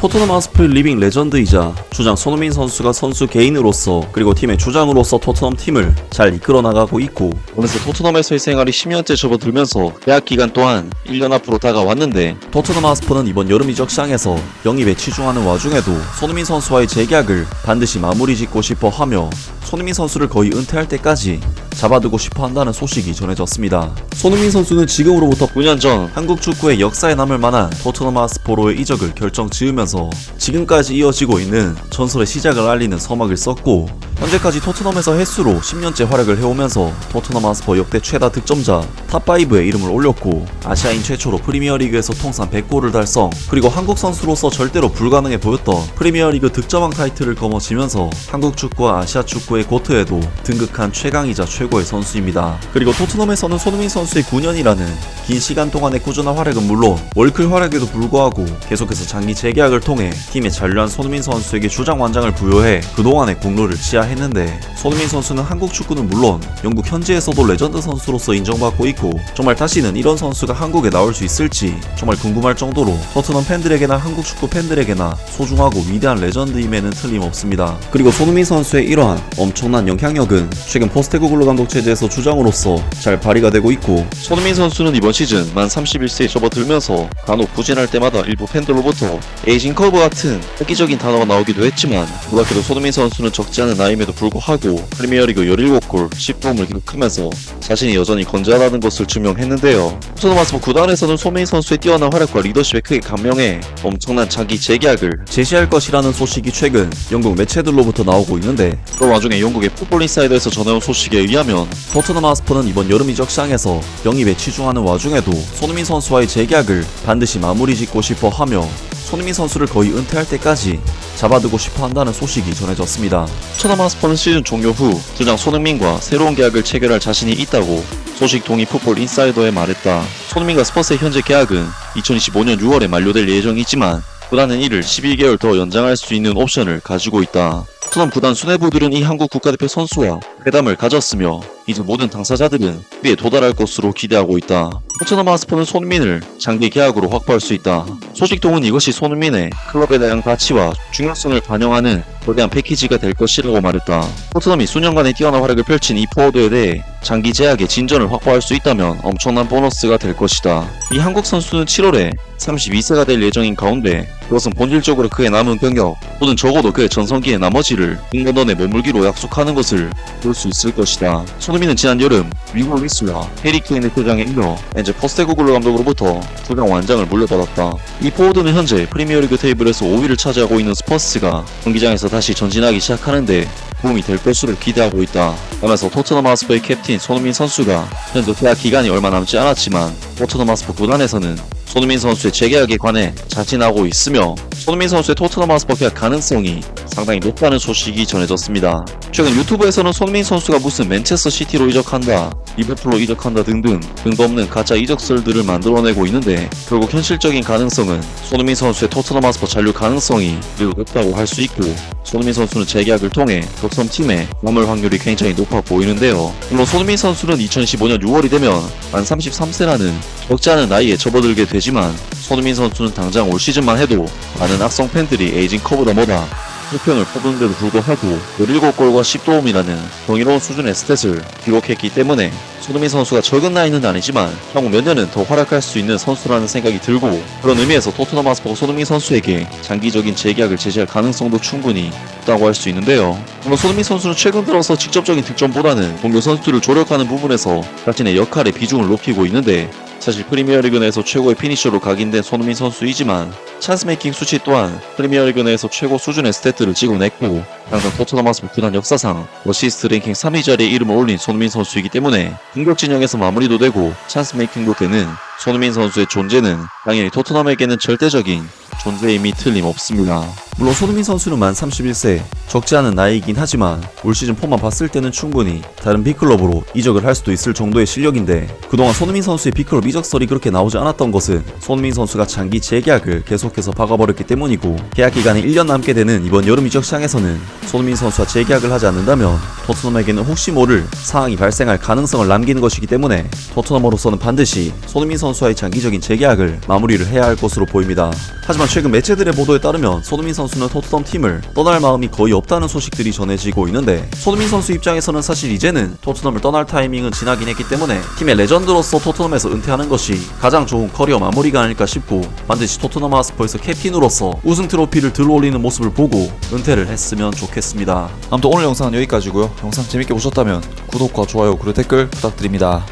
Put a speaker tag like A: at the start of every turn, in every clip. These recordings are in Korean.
A: 토트넘 하스프의 리빙 레전드이자 주장 손흥민 선수가 선수 개인으로서 그리고 팀의 주장으로서 토트넘 팀을 잘 이끌어 나가고 있고
B: 어느새 토트넘에서의 생활이 10년째 접어들면서 계약 기간 또한 1년 앞으로 다가왔는데
A: 토트넘 하스퍼는 이번 여름 이적 시장에서 영입에 치중하는 와중에도 손흥민 선수와의 재계약을 반드시 마무리 짓고 싶어 하며 손흥민 선수를 거의 은퇴할 때까지 잡아두고 싶어 한다는 소식이 전해졌습니다. 손흥민 선수는 지금으로부터
B: 9년 전
A: 한국 축구의 역사에 남을 만한 토트넘 하스포로의 이적을 결정 지으면서 지금까지 이어지고 있는 전설의 시작을 알리는 서막을 썼고 현재까지 토트넘에서 횟수로 10년째 활약을 해오면서 토트넘 하스퍼 역대 최다 득점자 탑5에 이름을 올렸고 아시아인 최초로 프리미어리그에서 통산 100골을 달성 그리고 한국 선수로서 절대로 불가능해 보였던 프리미어리그 득점왕 타이틀을 거머쥐면서 한국 축구와 아시아 축구의 고트에도 등극한 최강이자 최고의 선수입니다. 그리고 토트넘에서는 손흥민 선수의 9년이라는 긴 시간 동안의 꾸준한 활약은 물론 월클 활약에도 불구하고 계속해서 장기 재계약을 통해 팀에 잔류한 손흥민 선수에게 주장 완장을 부여해 그동안의 공로를 치하했는데 손흥민 선수는 한국 축구는 물론 영국 현지에서도 레전드 선수로서 인정받고 있고 정말 다시는 이런 선수가 한국에 나올 수 있을지 정말 궁금할 정도로 토트넘 팬들에게나 한국 축구 팬들에게나 소중하고 위대한 레전드임에는 틀림없습니다. 그리고 손흥민 선수의 이러한 엄청난 영향력은 최근 포스테코 글로 감독 체제에서 주장으로서 잘 발휘가 되고 있고
B: 손흥민 선수는 이번 시즌 만 31세에 접어들면서 간혹 부진할 때마다 일부 팬들로부터 에이징 커브 같은 획기적인 단어가 나오기도 했지만 놀랍게도 손흥민 선수는 적지 않은 나이임에도 불구하고 프리미어리그 17골 10도움을 기록하면서 자신이 여전히 건재하다는 것을 증명했는데요. 토트넘 하스퍼 구단에서는 손흥민 선수의 뛰어난 활약과 리더십에 크게 감명해 엄청난 자기 재계약을
A: 제시할 것이라는 소식이 최근 영국 매체들로부터 나오고 있는데
B: 그런 와중 에 영국의 풋볼 인사이더에서 전해온 소식에 의하면
A: 토트넘 하스퍼는 이번 여름 이적 시장에서 영입에 치중하는 와중에도 손흥민 선수와의 재계약을 반드시 마무리 짓고 싶어 하며 손흥민 선수를 거의 은퇴할 때까지 잡아두고 싶어 한다는 소식이 전해졌습니다.
B: 토트넘 하스퍼는 시즌 종료 후 주장 손흥민과 새로운 계약을 체결할 자신이 있다고 소식 동의 풋볼 인사이더에 말했다. 손흥민과 스퍼스의 현재 계약은 2025년 6월에 만료될 예정이지만 구단은 이를 12개월 더 연장할 수 있는 옵션을 가지고 있다. 토트넘 구단 수뇌부들은 이 한국 국가대표 선수와 회담을 가졌으며 이제 모든 당사자들은 그에 도달할 것으로 기대하고 있다. 토트넘 하스퍼는 손흥민을 장기 계약으로 확보할 수 있다. 소식 동은 이것이 손흥민의 클럽에 대한 가치와 중요성을 반영하는 거대한 패키지가 될 것이라고 말했다. 토트넘이 수년간의 뛰어난 활약을 펼친 이 포워드에 대해 장기 제약의 진전을 확보할 수 있다면 엄청난 보너스가 될 것이다. 이 한국 선수는 7월에 32세가 될 예정인 가운데 그것은 본질적으로 그의 남은 병역 또는 적어도 그의 전성기의 나머지를 잉글런드에 머물기로 약속하는 것을 볼 수 있을 것이다. 손흥민은 지난 여름 미국 리스와 해리 케인의 퇴장에 이어 엔제 포스테코글로 감독으로부터 두강 완장을 물려받았다. 이 포워드는 현재 프리미어리그 테이블에서 5위를 차지하고 있는 스퍼스가 경기장에서 다시 전진하기 시작하는데 도움이 될 것으로 기대하고 있다. 하면서 토트넘 하스퍼의 캡틴 손흥민 선수가 현재 계약 기간이 얼마 남지 않았지만 토트넘 하스퍼 구단에서는 손흥민 선수의 재계약에 관해 자진하고 있으며 손흥민 선수의 토트넘 하스퍼 계약 가능성이 상당히 높다는 소식이 전해졌습니다. 최근 유튜브에서는 손흥민 선수가 무슨 맨체스터 시티로 이적한다, 리버풀로 이적한다 등등 근거 없는 가짜 이적설들을 만들어내고 있는데 결국 현실적인 가능성은 손흥민 선수의 토트넘 하스퍼 잔류 가능성이 매우 높다고 할 수 있고 손흥민 선수는 재계약을 통해 덕섬 팀에 남을 확률이 굉장히 높아 보이는데요. 물론 손흥민 선수는 2015년 6월이 되면 만 33세라는 적지 않은 나이에 접어들게 되지만 손흥민 선수는 당장 올 시즌만 해도 많은 악성 팬들이 에이징 커브다 뭐다 호평을 퍼부는데도 불구하고 17골과 10도움이라는 경이로운 수준의 스탯을 기록했기 때문에 손흥민 선수가 적은 나이는 아니지만 향후 몇 년은 더 활약할 수 있는 선수라는 생각이 들고 그런 의미에서 토트넘 하스퍼가 손흥민 선수에게 장기적인 재계약을 제시할 가능성도 충분히 있다고 할 수 있는데요. 물론 손흥민 선수는 최근 들어서 직접적인 득점보다는 동료 선수들을 조력하는 부분에서 자신의 역할의 비중을 높이고 있는데 사실 프리미어리그 내에서 최고의 피니셔로 각인된 손흥민 선수이지만 찬스 메이킹 수치 또한 프리미어리그 내에서 최고 수준의 스탯들을 찍어냈고 항상 토트넘 하스퍼 구단 역사상 어시스트 랭킹 3위 자리에 이름을 올린 손흥민 선수이기 때문에 공격 진영에서 마무리도 되고 찬스 메이킹도 되는 손흥민 선수의 존재는 당연히 토트넘에게는 절대적인 존재임이 틀림없습니다.
A: 물론 손흥민 선수는 만 31세, 적지 않은 나이이긴 하지만 올 시즌 폼만 봤을 때는 충분히 다른 B클럽으로 이적을 할 수도 있을 정도의 실력인데 그동안 손흥민 선수의 B클럽 이적설이 그렇게 나오지 않았던 것은 손흥민 선수가 장기 재계약을 계속해서 박아버렸기 때문이고 계약 기간이 1년 남게 되는 이번 여름 이적 시장에서는 손흥민 선수와 재계약을 하지 않는다면 토트넘에게는 혹시 모를 상황이 발생할 가능성을 남기는 것이기 때문에 토트넘으로서는 반드시 손흥민 선수와의 장기적인 재계약을 마무리를 해야 할 것으로 보입니다. 하지만 최근 매체들의 보도에 따르면 손흥민 선수는 토트넘 팀을 떠날 마음이 거의 없다는 소식들이 전해지고 있는데 손흥민 선수 입장에서는 사실 이제는 토트넘을 떠날 타이밍은 지나긴 했기 때문에 팀의 레전드로서 토트넘에서 은퇴하는 것이 가장 좋은 커리어 마무리가 아닐까 싶고 반드시 토트넘 하스퍼에서 캡틴으로서 우승 트로피를 들어올리는 모습을 보고 은퇴를 했으면 좋겠습니다.
C: 아무튼 오늘 영상은 여기까지고요. 영상 재밌게 보셨다면 구독과 좋아요 그리고 댓글 부탁드립니다.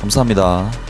C: 감사합니다.